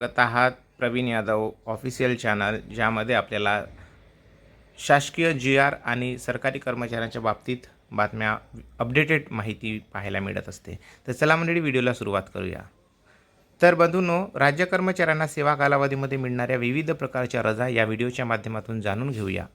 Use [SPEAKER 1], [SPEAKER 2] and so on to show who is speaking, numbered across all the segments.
[SPEAKER 1] बघत आहात Pravin Yadav official channel ज्यामध्ये आपल्याला शासकीय जी आर आणि सरकारी कर्मचाऱ्यांच्या बाबतीत बातम्या अपडेटेड माहिती पाहायला मिळत असते. तर चला मंडळी व्हिडिओला सुरुवात करूया. तर बंधूंनो राज्य कर्मचाऱ्यांना सेवा कालावधीमध्ये मिळणाऱ्या विविध प्रकारच्या रजा या व्हिडिओच्या माध्यमातून जाणून घेऊया.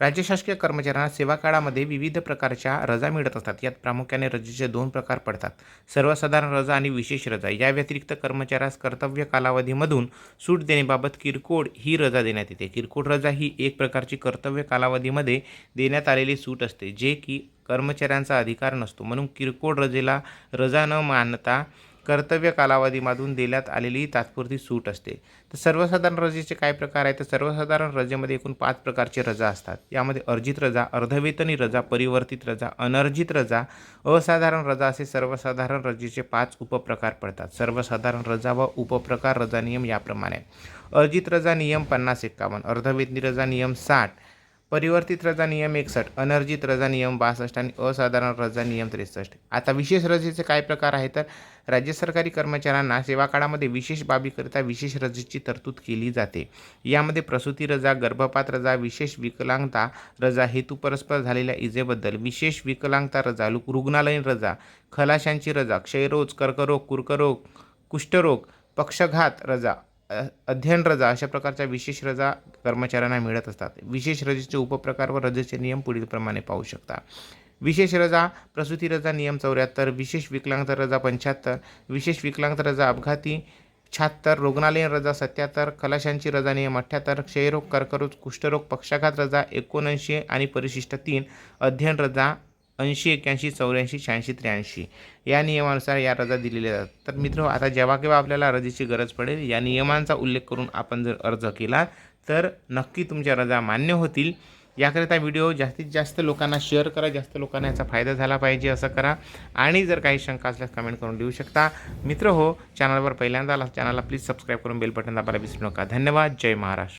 [SPEAKER 1] राज्य शासकीय कर्मचाऱ्यांना सेवा काळामध्ये विविध प्रकारच्या रजा मिळत असतात. यात प्रामुख्याने रजेचे दोन प्रकार पडतात. सर्वसाधारण रजा आणि विशेष रजा. या व्यतिरिक्त कर्मचाऱ्यास कर्तव्य कालावधीमधून सूट देण्याबाबत किरकोळ ही रजा देण्यात येते. किरकोळ रजा ही एक प्रकारची कर्तव्य कालावधीमध्ये देण्यात आलेली सूट असते जे की कर्मचाऱ्यांचा अधिकार नसतो. म्हणून किरकोळ रजेला रजा न मानता कर्तव्य कालावधीमधून देण्यात आलेली तात्पुरती सूट असते. तर सर्वसाधारण रजेचे काय प्रकार आहेत? तर सर्वसाधारण रजेमध्ये एकूण पाच प्रकारचे रजा असतात. यामध्ये अर्जित रजा अर्धवेतनी रजा परिवर्तित रजा अनर्जित रजा असाधारण रजा असे सर्वसाधारण रजेचे पाच उपप्रकार पडतात. सर्वसाधारण रजा व उपप्रकार रजा नियम याप्रमाणे. अर्जित रजा नियम पन्नास एक्कावन्न अर्धवेतनी रजा नियम साठ परिवर्तित रजा नियम एकसष्ट अनर्जित रजा नियम बासष्ट आणि असाधारण रजा नियम त्रेसष्ट. आता विशेष रजेचे काय प्रकार आहेत तर राज्य सरकारी कर्मचाऱ्यांना सेवा काळामध्ये विशेष बाबीकरिता विशेष रजेची तरतूद केली जाते. यामध्ये प्रसूती रजा गर्भपात रजा विशेष विकलांगता रजा हेतू परस्पर झालेल्या इजेबद्दल विशेष विकलांगता रजा लु- रुग्णालयीन रजा खलाशांची रजा क्षयरोग कर्करोग कुर्करोग कुष्ठरोग पक्षघात रजा अध्ययन रजा अशा प्रकारच्या विशेष रजा कर्मचाऱ्यांना मिळत असतात. विशेष रजेचे उपप्रकार व रजेचे नियम पुढीलप्रमाणे पाहू शकता. विशेष रजा प्रसूती रजा नियम चौऱ्याहत्तर विशेष विकलांगता रजा पंच्याहत्तर विशेष विकलांगता रजा अपघाती शहात्तर रुग्णालयीन रजा सत्याहत्तर खलाशांची रजा नियम अठ्ठ्याहत्तर क्षयरोग कर्करोग कुष्ठरोग पक्षाघात रजा एकोणऐंशी आणि परिशिष्ट तीन अध्ययन रजा ऐंशी एक्याऐंशी चौऱ्याऐंशी शहाऐंशी त्र्याऐंशी या नियमानुसार या रजा दिलेल्या जातात. तर मित्र आता जेव्हा केव्हा आपल्याला रजेची गरज पडेल या नियमांचा उल्लेख करून आपण जर अर्ज केला तर नक्की तुमच्या रजा मान्य होतील. याकरिता व्हिडिओ जास्तीत जास्त लोकांना शेअर करा जास्त लोकांना याचा फायदा झाला पाहिजे असं करा. आणि जर काही शंका असल्यास कमेंट करून देऊ शकता. मित्र हो चॅनलवर पहिल्यांदा आला चॅनलला प्लीज सबस्क्राईब करून बेल बटन दाबायला विसरू नका. धन्यवाद. जय महाराष्ट्र.